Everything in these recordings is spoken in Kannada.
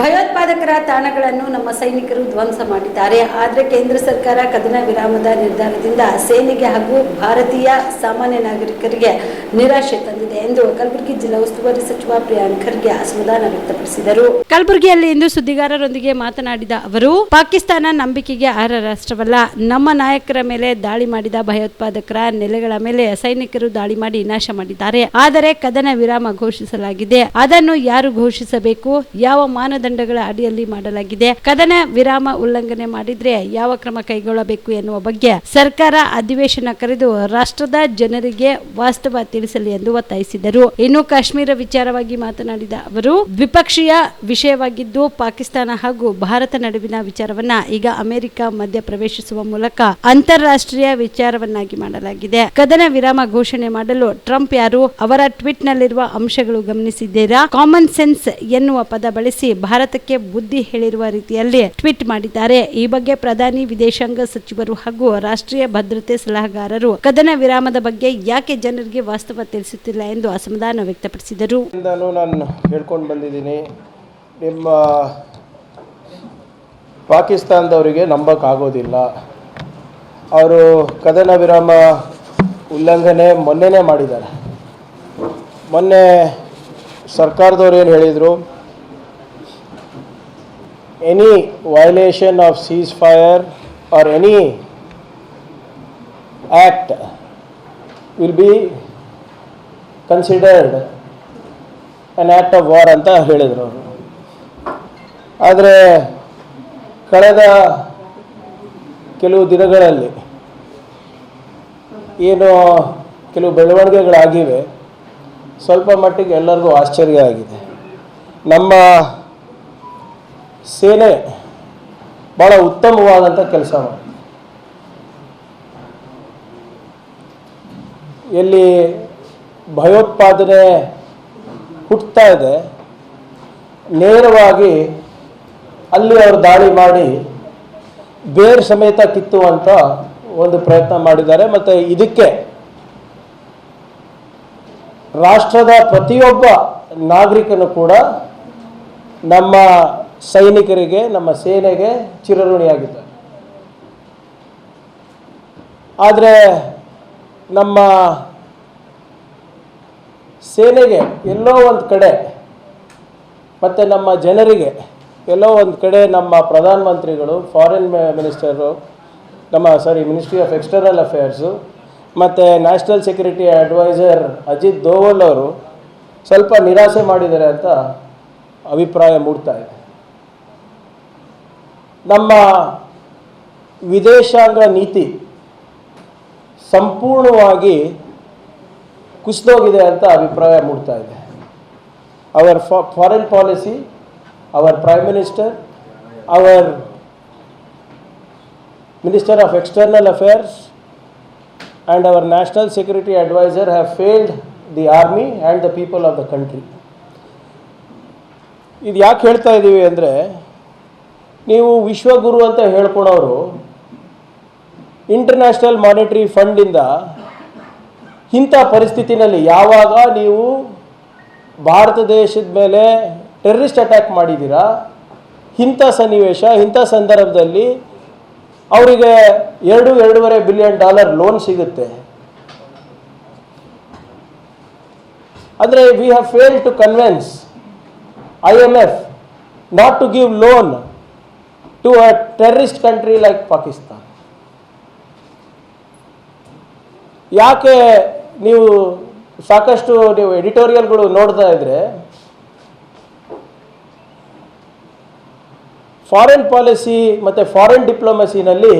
ಭಯೋತ್ಪಾದಕರ ತಾಣಗಳನ್ನು ನಮ್ಮ ಸೈನಿಕರು ಧ್ವಂಸ ಮಾಡಿದ್ದಾರೆ. ಆದರೆ ಕೇಂದ್ರ ಸರ್ಕಾರ ಕದನ ವಿರಾಮದ ನಿರ್ಧಾರದಿಂದ ಸೇನೆಗೆ ಹಾಗೂ ಭಾರತೀಯ ಸಾಮಾನ್ಯ ನಾಗರಿಕರಿಗೆ ನಿರಾಶೆ ತಂದಿದೆ ಎಂದು ಕಲಬುರಗಿ ಜಿಲ್ಲಾ ಉಸ್ತುವಾರಿ ಸಚಿವ ಪ್ರಿಯಾಂಕ್ ಖರ್ಗೆ ಅಸಮಾಧಾನ ವ್ಯಕ್ತಪಡಿಸಿದರು. ಕಲಬುರಗಿಯಲ್ಲಿ ಇಂದು ಸುದ್ದಿಗಾರರೊಂದಿಗೆ ಮಾತನಾಡಿದ ಅವರು, ಪಾಕಿಸ್ತಾನ ನಂಬಿಕೆಗೆ ಅರ್ಹ ರಾಷ್ಟ್ರವಲ್ಲ. ನಮ್ಮ ನಾಯಕರ ಮೇಲೆ ದಾಳಿ ಮಾಡಿದ ಭಯೋತ್ಪಾದಕರ ನೆಲೆಗಳ ಮೇಲೆ ಸೈನಿಕರು ದಾಳಿ ಮಾಡಿ ನಾಶ ಮಾಡಿದ್ದಾರೆ. ಆದರೆ ಕದನ ವಿರಾಮ ಘೋಷಿಸಲಾಗಿದೆ. ಅದನ್ನು ಯಾರು ಘೋಷಿಸಬೇಕು? ಯಾವ ಮಾನದಂಡಗಳ ಅಡಿಯಲ್ಲಿ ಮಾಡಲಾಗಿದೆ. ಕದನ ವಿರಾಮ ಉಲ್ಲಂಘನೆ ಮಾಡಿದ್ರೆ ಯಾವ ಕ್ರಮ ಕೈಗೊಳ್ಳಬೇಕು ಎನ್ನುವ ಬಗ್ಗೆ ಸರ್ಕಾರ ಅಧಿವೇಶನ ಕರೆದು ರಾಷ್ಟ್ರದ ಜನರಿಗೆ ವಾಸ್ತವ ತಿಳಿಸಲಿ ಎಂದು ಒತ್ತಾಯಿಸಿದರು. ಇನ್ನು ಕಾಶ್ಮೀರ ವಿಚಾರವಾಗಿ ಮಾತನಾಡಿದ ಅವರು, ದ್ವಿಪಕ್ಷೀಯ ವಿಷಯವಾಗಿದ್ದು ಪಾಕಿಸ್ತಾನ ಹಾಗೂ ಭಾರತ ನಡುವಿನ ವಿಚಾರವನ್ನ ಈಗ ಅಮೆರಿಕ ಮಧ್ಯ ಪ್ರವೇಶಿಸುವ ಮೂಲಕ ಅಂತಾರಾಷ್ಟ್ರೀಯ ವಿಚಾರವನ್ನಾಗಿ ಮಾಡಲಾಗಿದೆ. ಕದನ ವಿರಾಮ ಘೋಷಣೆ ಮಾಡಲು ಟ್ರಂಪ್ ಯಾರು ಅವರ ಟ್ವೀಟ್ ನಲ್ಲಿರುವ ಅಂಶಗಳು ಗಮನಿಸಿದ್ದೀರಾ? ಕಾಮನ್ ಸೆನ್ಸ್ ಎನ್ನುವ ಪದ ಬಳಸಿ ಭಾರತಕ್ಕೆ ಬುದ್ಧಿ ಹೇಳಿರುವ ರೀತಿಯಲ್ಲಿ ಟ್ವೀಟ್ ಮಾಡಿದ್ದಾರೆ. ಈ ಬಗ್ಗೆ ಪ್ರಧಾನಿ, ವಿದೇಶಾಂಗ ಸಚಿವರು ಹಾಗೂ ರಾಷ್ಟ್ರೀಯ ಭದ್ರತೆ ಸಲಹೆಗಾರರು ಕದನ ವಿರಾಮದ ಬಗ್ಗೆ ಯಾಕೆ ಜನರಿಗೆ ವಾಸ್ತವ ತಿಳಿಸುತ್ತಿಲ್ಲ ಎಂದು ಅಸಮಾಧಾನ ವ್ಯಕ್ತಪಡಿಸಿದರು. ನಾನು ಹೇಳ್ಕೊಂಡು ಬಂದಿದ್ದೀನಿ, ನಿಮ್ಮ ಪಾಕಿಸ್ತಾನದವರಿಗೆ ನಂಬಕ್ಕಾಗೋದಿಲ್ಲ. ಅವರು ಕದನ ವಿರಾಮ ಉಲ್ಲಂಘನೆ ಮೊನ್ನೆನೇ ಮಾಡಿದ್ದಾರೆ. ಮೊನ್ನೆ ಸರ್ಕಾರದವ್ರು ಏನು ಹೇಳಿದರು any violation of cease fire or any act be considered considered act of war ಅಂತ ಹೇಳಿದರು ಅವರು. ಆದರೆ ಕಳೆದ ಕೆಲವು ದಿನಗಳಲ್ಲಿ ಏನು ಕೆಲವು ಬೆಳವಣಿಗೆಗಳಾಗಿವೆ. ಸ್ವಲ್ಪ ಮಟ್ಟಿಗೆ ಎಲ್ಲರಿಗೂ ಆಶ್ಚರ್ಯ ಆಗಿದೆ. ನಮ್ಮ ಸೇನೆ ಭಾಳ ಉತ್ತಮವಾದಂಥ ಕೆಲಸ ಎಲ್ಲಿ ಭಯೋತ್ಪಾದನೆ ಹುಟ್ಟುತ್ತಾ ಇದೆ, ನೇರವಾಗಿ ಅಲ್ಲಿ ಅವರು ದಾಳಿ ಮಾಡಿ ಬೇರೆ ಸಮೇತ ಕಿತ್ತುವಂಥ ಒಂದು ಪ್ರಯತ್ನ ಮಾಡಿದ್ದಾರೆ. ಮತ್ತು ಇದಕ್ಕೆ ರಾಷ್ಟ್ರದ ಪ್ರತಿಯೊಬ್ಬ ನಾಗರಿಕನು ಕೂಡ ನಮ್ಮ ಸೈನಿಕರಿಗೆ, ನಮ್ಮ ಸೇನೆಗೆ ಚಿರಋಣಿಯಾಗಿದ್ದಾರೆ. ಆದರೆ ನಮ್ಮ ಸೇನೆಗೆ ಎಲ್ಲೋ ಒಂದು ಕಡೆ ಮತ್ತು ನಮ್ಮ ಜನರಿಗೆ ಎಲ್ಲೋ ಒಂದು ಕಡೆ ನಮ್ಮ ಪ್ರಧಾನಮಂತ್ರಿಗಳು ಫಾರಿನ್ ಮಿನಿಸ್ಟರು ನಮ್ಮ sorry ministry of external affairs ಮತ್ತು national security advisor Ajit Doval ಅವರು ಸ್ವಲ್ಪ ನಿರಾಸೆ ಮಾಡಿದ್ದಾರೆ ಅಂತ ಅಭಿಪ್ರಾಯ ಮೂಡ್ತಾ ಇದೆ. ನಮ್ಮ ವಿದೇಶಾಂಗ ನೀತಿ ಸಂಪೂರ್ಣವಾಗಿ ಕುಸಿದೋಗಿದೆ ಅಂತ ಅಭಿಪ್ರಾಯ ಮೂಡ್ತಾ ಇದೆ. Our foreign policy our prime minister our minister of external affairs and our national security advisor have failed the army and the people of the country ಇದು ಯಾಕೆ ಹೇಳ್ತಾ ಇದ್ದೀವಿ ಅಂದರೆ ನೀವು ವಿಶ್ವಗುರು ಅಂತ ಹೇಳ್ಕೊಳೋರು ಇಂಟರ್ನ್ಯಾಷನಲ್ ಮಾನಿಟರಿ ಫಂಡಿಂದ ಇಂಥ ಪರಿಸ್ಥಿತಿನಲ್ಲಿ ಯಾವಾಗ ನೀವು ಭಾರತ ದೇಶದ ಮೇಲೆ ಟೆರ್ರಿಸ್ಟ್ ಅಟ್ಯಾಕ್ ಮಾಡಿದ್ದೀರಾ, ಇಂಥ ಸನ್ನಿವೇಶ, ಇಂಥ ಸಂದರ್ಭದಲ್ಲಿ ಅವರಿಗೆ ಎರಡು, ಎರಡೂವರೆ ಬಿಲಿಯನ್ ಡಾಲರ್ ಲೋನ್ ಸಿಗುತ್ತೆ. ಅಂದರೆ we have fail to convince I M F not to give loan to a terrorist country like Pakistan ಯಾಕೆ ನೀವು ಸಾಕಷ್ಟು ನೀವು ಎಡಿಟೋರಿಯಲ್ಗಳು ನೋಡ್ತಾ ಇದ್ರೆ ಫಾರಿನ್ ಪಾಲಿಸಿ ಮತ್ತು ಫಾರಿನ್ ಡಿಪ್ಲೊಮಸಿನಲ್ಲಿ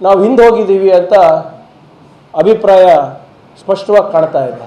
ನಾವು ಹಿಂದೆ ಹೋಗಿದ್ದೀವಿ ಅಂತ ಅಭಿಪ್ರಾಯ ಸ್ಪಷ್ಟವಾಗಿ ಕಾಣ್ತಾ ಇದೆ